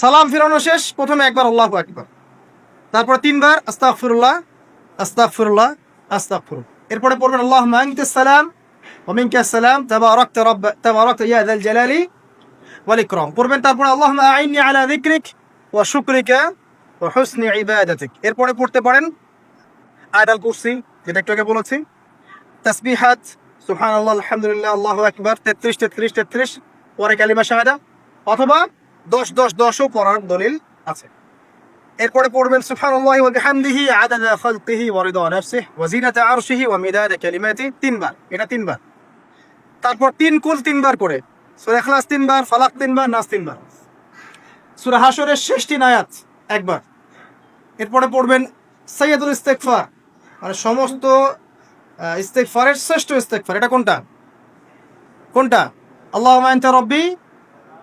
সালাম ফিরানো শেষ, প্রথমে একবার আল্লাহ একবার তারপরে তিনবার আস্তাকফিরুল্লাহ আস্তাকফিরুল্লাহ আস্তাকফির এরপরে পড়বেন আল্লাহ মাহিনকে সালাম অমিনকে সালাম তাবা রক্ত রব জালালি ওয়ালিক্রম পড়বেন তারপরে আল্লাহ আইনি আলা দিক্রিক ও শুক্রিকা ও হুসনি ইবাদাতিক। এরপরে পড়তে পারেন আয়দাল কুরসি, যেটা একটু আগে বলেছি। তসবিহাত সুহান আল্লাহ আলহামদুলিল্লাহ, আল্লাহ একবার তেত্রিশ তেত্রিশ তেত্রিশ, পরে কালিমা শাহাদা। অথবা 10 10 10 ও পড়ার দলিল আছে। এরপরে পড়বেন, সুবহানাল্লাহি ওয়া বিহামদিহি আদাদা খালকিহি ওয়া রিদা নাফসিহি ওয়া জিনাতা আরশিহি ওয়া মিদাদা কালিমাতি তিনবার। এটা তিনবার। তারপর তিন কুল তিনবার করে সূরা ইখলাস তিনবার, ফালাক তিনবার, নাস তিনবার। সূরা হাশরের শেষ তিন আয়াত একবার। এরপরে পড়বেন, সাইয়্যিদুল ইস্তেগফার। মানে সমস্ত ইস্তেগফারের শ্রেষ্ঠ ইস্তেগফার। এটা কোনটা? কোনটা? আল্লাহুম্মা আনতা রাব্বি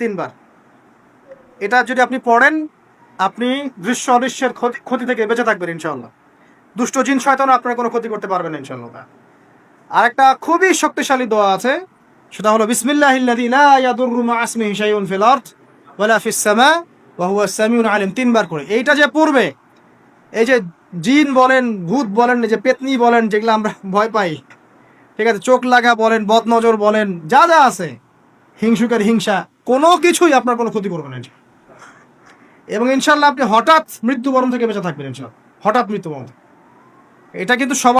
তিনবার। এটা যদি আপনি পড়েন, আপনি দৃশ্য অদৃশ্যের ক্ষতি থেকে বেঁচে থাকবেন ইনশাআল্লাহ। দুষ্ট জিন শয়তান আপনার কোনো ক্ষতি করতে পারবেন না ইনশাআল্লাহ। আরেকটা খুবই শক্তিশালী দোয়া আছে, সেটা হলো বিসমিল্লাহিল্লাযী মা ওয়ালা তিনবার করে এইটা যে পড়বে, এই যে জিন বলেন, ভূত বলেন যে পেতনি বলেন, যেগুলো আমরা ভয় পাই ঠিক আছে, চোখ লাগা বলেন, বদনজর বলেন, যা যা আছে, হিংসুকের হিংসা, কোনো কিছুই আপনার কোনো ক্ষতি করবে না। এবং ইনশাল্লাহ আপনি হঠাৎ মৃত্যুবরণ থেকে বেঁচে থাকবেন, ইনশাল্লাহ হঠাৎ মৃত্যুবরণ এটা কিন্তু সবাই